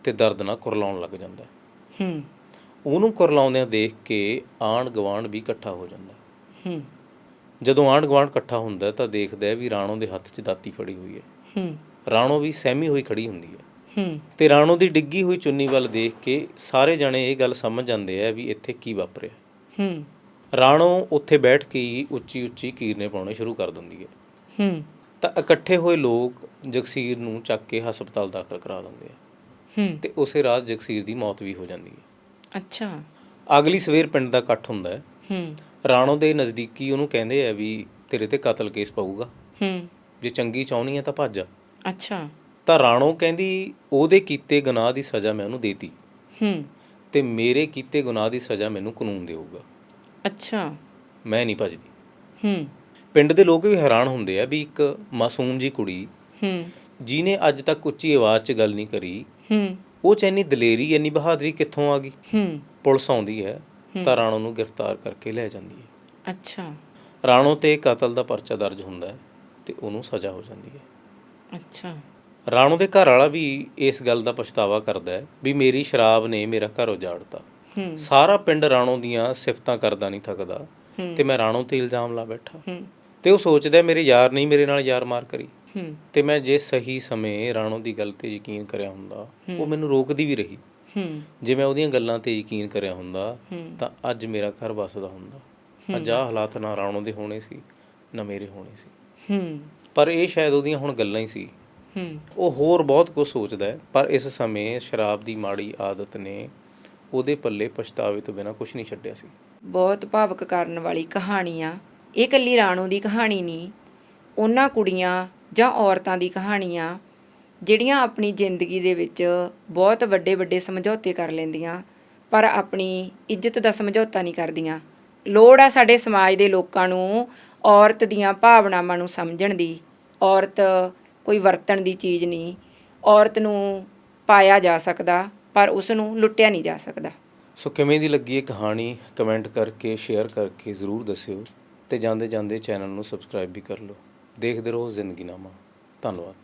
ਤੇ ਦਰਦ ਨਾਲ ਕੁਰਲਾਉਣ ਲੱਗ ਜਾਂਦਾ ਹੈ। ਹੂੰ। ਉਹਨੂੰ ਕੁਰਲਾਉਂਦਿਆਂ ਦੇਖ ਕੇ ਆਂਢ ਗਵਾਂਢ ਵੀ ਇਕੱਠਾ ਹੋ ਜਾਂਦਾ ਹੈ। ਹੂੰ। ਜਦੋਂ ਆਂਢ ਗਵਾਂਢ ਇਕੱਠਾ ਹੁੰਦਾ ਤਾਂ ਦੇਖਦਾ ਹੈ ਵੀ ਰਾਣੋ ਦੇ ਹੱਥ 'ਚ ਦਾਤੀ ਫੜੀ ਹੋਈ ਹੈ। ਹੂੰ। ਰਾਣੋ ਵੀ ਸਹਿਮੀ ਹੋਈ ਖੜੀ ਹੁੰਦੀ ਹੈ। ਹੂੰ। ਤੇ ਰਾਣੋ ਦੀ ਡਿੱਗੀ ਹੋਈ ਚੁੰਨੀ ਵੱਲ ਦੇਖ ਕੇ ਸਾਰੇ ਜਣੇ ਇਹ ਗੱਲ ਸਮਝ ਜਾਂਦੇ ਆ ਵੀ ਇੱਥੇ ਕੀ ਵਾਪਰਿਆ। ਹੂੰ। ਰਾਣੋ ਉੱਥੇ ਬੈਠ ਕੇ ਹੀ ਉੱਚੀ ਉੱਚੀ ਕੀਰਨੇ ਪਾਉਣੇ ਸ਼ੁਰੂ ਕਰ ਦਿੰਦੀ ਹੈ। ਹੂੰ। ਤਾਂ ਇਕੱਠੇ ਹੋਏ ਲੋਕ ਜਗਸੀਰ ਨੂੰ ਚੱਕ ਕੇ ਹਸਪਤਾਲ ਦਾਖਲ ਕਰਾ ਦਿੰਦੇ ਆ। ਹੂੰ। ਤੇ ਉਸੇ ਰਾਤ ਜਗਸੀਰ ਦੀ ਮੌਤ ਵੀ ਹੋ ਜਾਂਦੀ ਹੈ। ਅੱਛਾ। ਅਗਲੀ ਸਵੇਰ ਪਿੰਡ ਦਾ ਇਕੱਠ ਹੁੰਦਾ ਹੈ। ਹੂੰ। ਰਾਣੋ ਦੇ ਨਜ਼ਦੀਕੀ ਉਹਨੂੰ ਕਹਿੰਦੇ ਆ ਵੀ ਤੇਰੇ ਤੇ ਕਤਲ ਕੇਸ ਪਊਗਾ। ਹੂੰ। ਜੇ ਚੰਗੀ ਚਾਹਣੀ ਹੈ ਤਾਂ ਭੱਜ ਜਾ। ਅੱਛਾ। ਤਾਂ ਰਾਣੋ ਕਹਿੰਦੀ ਉਹਦੇ ਕੀਤੇ ਗੁਨਾਹ ਦੀ ਸਜ਼ਾ ਮੈਂ ਉਹਨੂੰ ਦੇਤੀ। ਹੂੰ। ਤੇ ਮੇਰੇ ਕੀਤੇ ਗੁਨਾਹ ਦੀ ਸਜ਼ਾ ਮੈਨੂੰ ਕਾਨੂੰਨ ਦੇਊਗਾ। ਅੱਛਾ। ਮੈਂ ਨਹੀਂ ਭੱਜਦੀ ਹੂੰ। ਪਿੰਡ ਦੇ ਲੋਕ ਵੀ ਹੈਰਾਨ ਹੁੰਦੇ ਆ ਵੀ ਇੱਕ ਮਾਸੂਮ ਜੀ ਕੁੜੀ ਹੂੰ। ਜਿਹਨੇ ਅੱਜ ਤੱਕ ਉੱਚੀ ਆਵਾਜ਼ 'ਚ ਗੱਲ ਨਹੀਂ ਕਰੀ। ਹੂੰ। ਉਹ 'ਚ ਇੰਨੀ ਦਲੇਰੀ ਇੰਨੀ ਬਹਾਦਰੀ ਕਿੱਥੋਂ ਆ ਗਈ? ਹੂੰ। ਪੁਲਿਸ ਆਉਂਦੀ ਹੈ ਤਾਂ ਰਾਣੋ ਨੂੰ ਗ੍ਰਿਫਤਾਰ ਕਰਕੇ ਲੈ ਜਾਂਦੀ ਹੈ। ਅੱਛਾ। ਰਾਣੋ ਤੇ ਕਤਲ ਦਾ ਪਰਚਾ ਦਰਜ ਹੁੰਦਾ ਹੈ ਤੇ ਉਹਨੂੰ ਸਜ਼ਾ ਹੋ ਜਾਂਦੀ ਹੈ। ਅੱਛਾ। ਰਾਣੋ ਦੇ ਘਰ ਵਾਲਾ ਵੀ ਇਸ ਗੱਲ ਦਾ ਪਛਤਾਵਾ ਕਰਦਾ ਹੈ ਵੀ ਮੇਰੀ ਸ਼ਰਾਬ ਨੇ ਮੇਰਾ ਘਰ ਉਜਾੜਤਾ। ਸਾਰਾ ਪਿੰਡ ਰਾਣੋ ਦੀਆਂ ਸਿਫਤਾਂ ਕਰਦਾ ਨਹੀਂ ਥੱਕਦਾ। ਤੇ ਮੈਂ ਰਾਣੋ ਤੇ ਇਲਜ਼ਾਮ ਲਾ ਬੈਠਾ। ਤੇ ਉਹ ਸੋਚਦਾ ਮੇਰੇ ਯਾਰ ਨਹੀਂ ਮੇਰੇ ਨਾਲ ਯਾਰ ਮਾਰ ਕਰੀ। ਤੇ ਮੈਂ ਜੇ ਸਹੀ ਸਮੇਂ ਰਾਣੋ ਦੀ ਗੱਲ ਤੇ ਯਕੀਨ ਕਰਿਆ ਹੁੰਦਾ ਉਹ ਮੈਨੂੰ ਰੋਕਦੀ ਵੀ ਰਹੀ। ਜੇ ਮੈਂ ਉਹਦੀਆਂ ਗੱਲਾਂ ਤੇ ਯਕੀਨ ਕਰਿਆ ਹੁੰਦਾ ਤਾਂ ਅੱਜ ਮੇਰਾ ਘਰ ਵਸਦਾ ਹੁੰਦਾ। ਅੱਜ ਆਹ ਹਾਲਾਤ ਨਾ ਰਾਣੋ ਦੇ ਹੋਣੇ ਸੀ ਨਾ ਮੇਰੇ ਹੋਣੇ ਸੀ। ਪਰ ਇਹ ਸ਼ਾਇਦ ਉਹਦੀਆਂ ਹੁਣ ਗੱਲਾਂ ਹੀ ਸੀ। ਉਹ ਹੋਰ ਬਹੁਤ ਕੁਝ ਸੋਚਦਾ ਹੈ ਪਰ ਇਸ ਸਮੇਂ ਸ਼ਰਾਬ ਦੀ ਮਾੜੀ ਆਦਤ ਨੇ ਉਹਦੇ ਪੱਲੇ ਪਛਤਾਵੇ ਤੋਂ ਬਿਨਾ ਕੁਝ ਨਹੀਂ ਛੱਡਿਆ ਸੀ। ਬਹੁਤ ਭਾਵਕ ਕਰਨ ਵਾਲੀ ਕਹਾਣੀ ਆ ਇਹ ਕੱਲੀ ਰਾਣੋ ਦੀ ਕਹਾਣੀ ਨਹੀਂ, ਉਹਨਾਂ ਕੁੜੀਆਂ ਜਾਂ ਔਰਤਾਂ ਦੀ ਕਹਾਣੀਆਂ, ਜਿਹੜੀਆਂ ਆਪਣੀ ਜ਼ਿੰਦਗੀ ਦੇ ਵਿੱਚ ਬਹੁਤ ਵੱਡੇ ਵੱਡੇ ਸਮਝੌਤੇ ਕਰ ਲੈਂਦੀਆਂ, ਪਰ ਆਪਣੀ ਇੱਜ਼ਤ ਦਾ ਸਮਝੌਤਾ ਨਹੀਂ ਕਰਦੀਆਂ। ਲੋੜ ਆ ਸਾਡੇ ਸਮਾਜ ਦੇ ਲੋਕਾਂ ਨੂੰ ਔਰਤ ਦੀਆਂ ਭਾਵਨਾਵਾਂ ਨੂੰ ਸਮਝਣ ਦੀ। ਔਰਤ ਕੋਈ ਵਰਤਣ ਦੀ ਚੀਜ਼ ਨਹੀਂ, ਔਰਤ ਨੂੰ ਪਾਇਆ ਜਾ ਸਕਦਾ। ਪਰ ਉਸ ਨੂੰ ਲੁੱਟਿਆ ਨਹੀਂ ਜਾ ਸਕਦਾ। ਸੋ ਕਿਵੇਂ ਦੀ ਲੱਗੀ ਇਹ ਕਹਾਣੀ? ਕਮੈਂਟ ਕਰਕੇ, ਸ਼ੇਅਰ ਕਰਕੇ ਜ਼ਰੂਰ ਦੱਸਿਓ ਤੇ ਜਾਂਦੇ ਜਾਂਦੇ ਚੈਨਲ ਨੂੰ ਸਬਸਕ੍ਰਾਈਬ ਵੀ ਕਰ ਲਓ। ਦੇਖਦੇ ਰਹੋ ਜ਼ਿੰਦਗੀਨਾਮਾ ਧੰਨਵਾਦ।